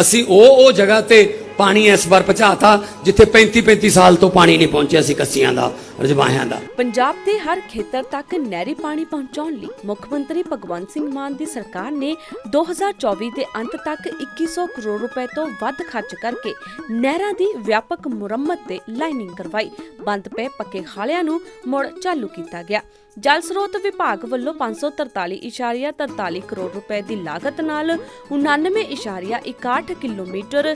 ਅਸੀਂ ਉਹ ਉਹ ਜਗ੍ਹਾ ਤੇ ਪਾਣੀ ਇਸ ਵਾਰ ਪਹੁੰਚਾਤਾ, ਜਿੱਥੇ 35 35 ਸਾਲ ਤੋਂ ਪਾਣੀ ਨਹੀਂ ਪਹੁੰਚਿਆ ਸੀ ਕੱਸੀਆਂ ਦਾ ਰਜਵਾਹਿਆਂ ਦਾ। ਪੰਜਾਬ ਦੇ ਹਰ ਖੇਤਰ ਤੱਕ ਨਹਿਰੀ ਪਾਣੀ ਪਹੁੰਚਾਉਣ ਲਈ ਮੁੱਖ ਮੰਤਰੀ ਭਗਵੰਤ ਸਿੰਘ ਮਾਨ ਦੀ ਸਰਕਾਰ ਨੇ 2024 ਦੇ ਅੰਤ ਤੱਕ 2100 ਕਰੋੜ ਰੁਪਏ ਤੋਂ ਵੱਧ ਖਰਚ ਕਰਕੇ ਨਹਿਰਾਂ ਦੀ ਵਿਆਪਕ ਮੁਰੰਮਤ ਤੇ ਲਾਈਨਿੰਗ ਕਰਵਾਈ। ਬੰਦ ਪਏ ਪੱਕੇ ਖਾਲਿਆਂ ਨੂੰ ਮੁੜ ਚਾਲੂ ਕੀਤਾ ਗਿਆ। ਜਲ ਸਰੋਤ ਵਿਭਾਗ ਵੱਲੋਂ 543.43 ਕਰੋੜ ਰੁਪਏ ਦੀ ਲਾਗਤ ਨਾਲ 99.61 ਕਿਲੋਮੀਟਰ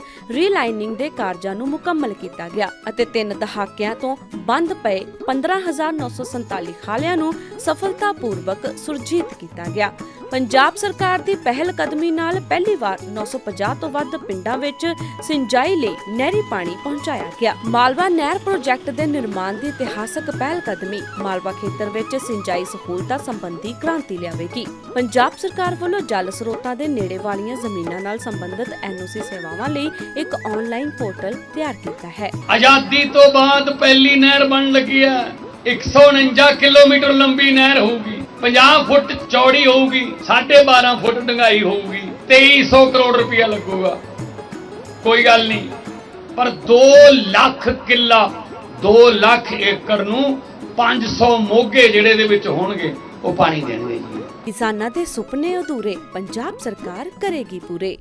ਰੀਲਾਈਨਿੰਗ ਦੇ ਕਾਰਜਾਂ ਨੂੰ ਮੁਕੰਮਲ ਕੀਤਾ ਗਿਆ ਅਤੇ ਤਿੰਨ ਦਹਾਕਿਆਂ ਤੋਂ ਬੰਦ ਪਏ 15947 ਖਾਲਿਆਂ ਨੂੰ ਸਫਲਤਾਪੂਰਵਕ ਸੁਰਜੀਤ ਕੀਤਾ ਗਿਆ। ਪੰਜਾਬ ਸਰਕਾਰ ਦੀ ਪਹਿਲ ਕਦਮੀ ਨਾਲ ਪਹਿਲੀ ਵਾਰ 950 ਤੋਂ ਵੱਧ ਪਿੰਡਾਂ ਵਿੱਚ ਸਿੰਜਾਈ ਲਈ ਨਹਿਰੀ ਪਾਣੀ ਪਹੁੰਚਾਇਆ ਗਿਆ। ਮਾਲਵਾ ਨਹਿਰ ਪ੍ਰੋਜੈਕਟ ਦੇ ਨਿਰਮਾਣ ਦੀ ਇਤਿਹਾਸਕ ਪਹਿਲ ਕਦਮੀ ਮਾਲਵਾ ਖੇਤਰ ਵਿੱਚ ਸਿੰਜਾਈ ਸਹੂਲਤਾਂ ਸੰਬੰਧੀ ਕ੍ਰਾਂਤੀ ਲਿਆਵੇਗੀ। ਪੰਜਾਬ ਸਰਕਾਰ ਵੱਲੋਂ ਜਲ ਸਰੋਤਾਂ ਦੇ ਨੇੜੇ ਵਾਲੀਆਂ ਜ਼ਮੀਨਾਂ ਨਾਲ ਸੰਬੰਧਿਤ ਐਨਓਸੀ ਸੇਵਾਵਾਂ ਲਈ ਇੱਕ ਆਨਲਾਈਨ ਪੋਰਟਲ ਤਿਆਰ ਕੀਤਾ ਹੈ। ਆਜ਼ਾਦੀ ਤੋਂ ਬਾਅਦ ਪਹਿਲੀ ਨਹਿਰ ਬਣ ਲੱਗੀ ਹੈ। 149 ਕਿਲੋਮੀਟਰ ਲੰਬੀ ਨਹਿਰ ਹੋਊਗੀ। 50 ਫੁੱਟ ਚੌੜੀ ਹੋਊਗੀ 12.5 ਫੁੱਟ ਡੂੰਘਾਈ ਹੋਊਗੀ 2300 ਕਰੋੜ ਰੁਪਇਆ ਲੱਗੂਗਾ। ਕੋਈ ਗੱਲ ਨਹੀਂ, ਪਰ 2 ਲੱਖ ਕਿੱਲਾ 2 ਲੱਖ ਏਕੜ ਨੂੰ 500 ਮੋਗੇ ਜਿਹੜੇ ਦੇ ਵਿੱਚ ਹੋਣਗੇ, ਉਹ ਪਾਣੀ ਦੇਣਗੇ ਕਿਸਾਨਾਂ ਦੇ ਸੁਪਨੇ ਅਧੂਰੇ, ਪੰਜਾਬ ਸਰਕਾਰ ਕਰੇਗੀ ਪੂਰੇ।